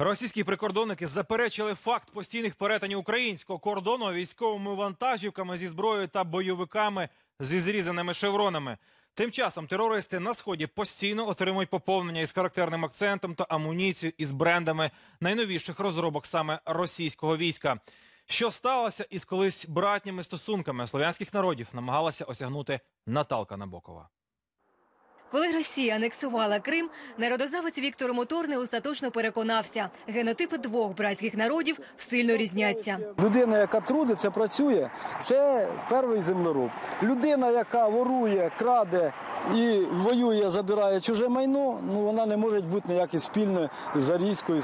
Російські прикордонники заперечили факт постійних перетинів українського кордону військовими вантажівками зі зброєю та бойовиками зі зрізаними шевронами. Тим часом терористи на сході постійно отримують поповнення із характерним акцентом та амуніцію із брендами найновіших розробок саме російського війська. Що сталося із колись братніми стосунками слов'янських народів, намагалася осягнути Наталка Набокова. Коли Росія анексувала Крим, народознавець Віктор Моторний остаточно переконався, генотипи двох братських народів сильно різняться. Людина, яка трудиться, працює, це перший землероб. Людина, яка ворує, краде і воює, забирає чуже майно, ну вона не може бути ніякою спільною з арійською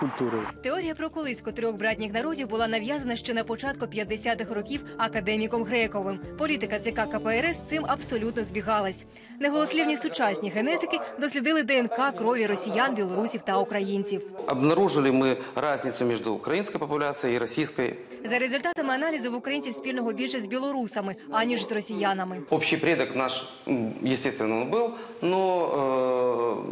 культурою. Теорія про колиску трьох братніх народів була нав'язана ще на початку 50-х років академіком Грековим. Політика ЦК КПРС цим абсолютно збігалась. Неголослівні сучасні генетики дослідили ДНК крові росіян, білорусів та українців. Обнаружили мы разницу между украинской популяцией и российской. За результатами аналізу в українців спільного більше з білорусами аніж з росіянами. Общий предок наш, м, естественно, он был, но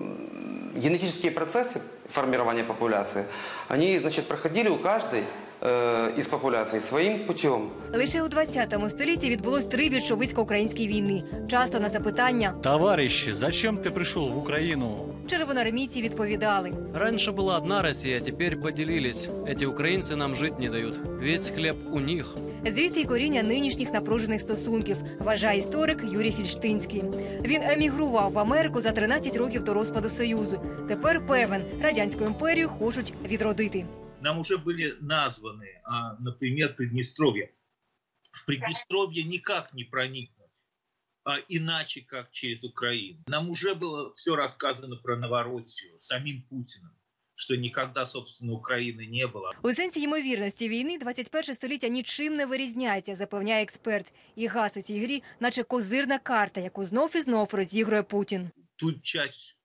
э, генетические процессы формирования популяции, они, значит, проходили у каждой э, из популяций своим путем. Лише у 20 столітті відбулось три більшовицько-українські війни. Часто на запитання Товарищи, зачем ты пришел в Украину? червоноармійці відповідали. Раньше была одна Россия, а теперь поделились. Эти украинцы нам жить не дают. Весь хлеб у них. Звідти й коріння нинішніх напружених стосунків, вважає історик Юрій Фільштинський. Він емігрував в Америку за 13 років до розпаду Союзу. Тепер певен, радянську імперію хочуть відродити. нам уже были названы, а, например, Приднестровье. В Приднестровье никак не проникнуть, а, иначе как через Украину. Нам уже было все рассказано про Новороссию самим Путиным, что никогда, собственно, Украины не было. У сенсі ймовірності війни 21 століття нічим не вирізняється, запевняє експерт. І газ у цій грі, наче козирна карта, яку знов і знов розігрує Путін. Ту часть,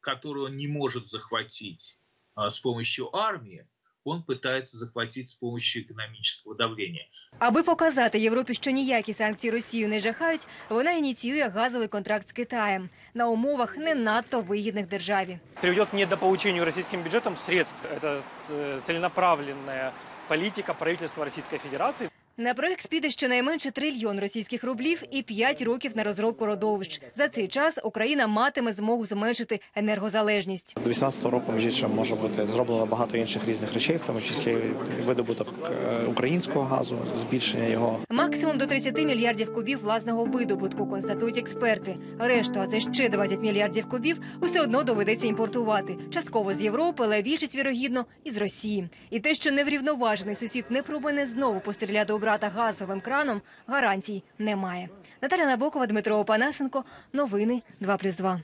которую он не может захватить а, с помощью армии, он пытается захватить с помощью экономического давления. Аби показати Європі, що ніякі санкції Росію не жахають, вона ініціює газовий контракт з Китаєм на умовах не надто вигідних державі. приведет к недополучению российским бюджетом средств. Это э, целенаправленная политика правительства Российской Федерации. На проект піде щонайменше трильйон російських рублів і 5 років на розробку родовищ. За цей час Україна матиме змогу зменшити енергозалежність. До 18 року, між іншим, може бути зроблено багато інших різних речей, в тому числі видобуток е, українського газу, збільшення його. Максимум до 30 мільярдів кубів власного видобутку, констатують експерти. Решту, а це ще 20 мільярдів кубів, усе одно доведеться імпортувати. Частково з Європи, але більшість, вірогідно, із Росії. І те, що неврівноважений сусід не пробине знову постріляти у брата газовим краном гарантій немає. Наталя Набокова, Дмитро Опанасенко, новини 2+,2.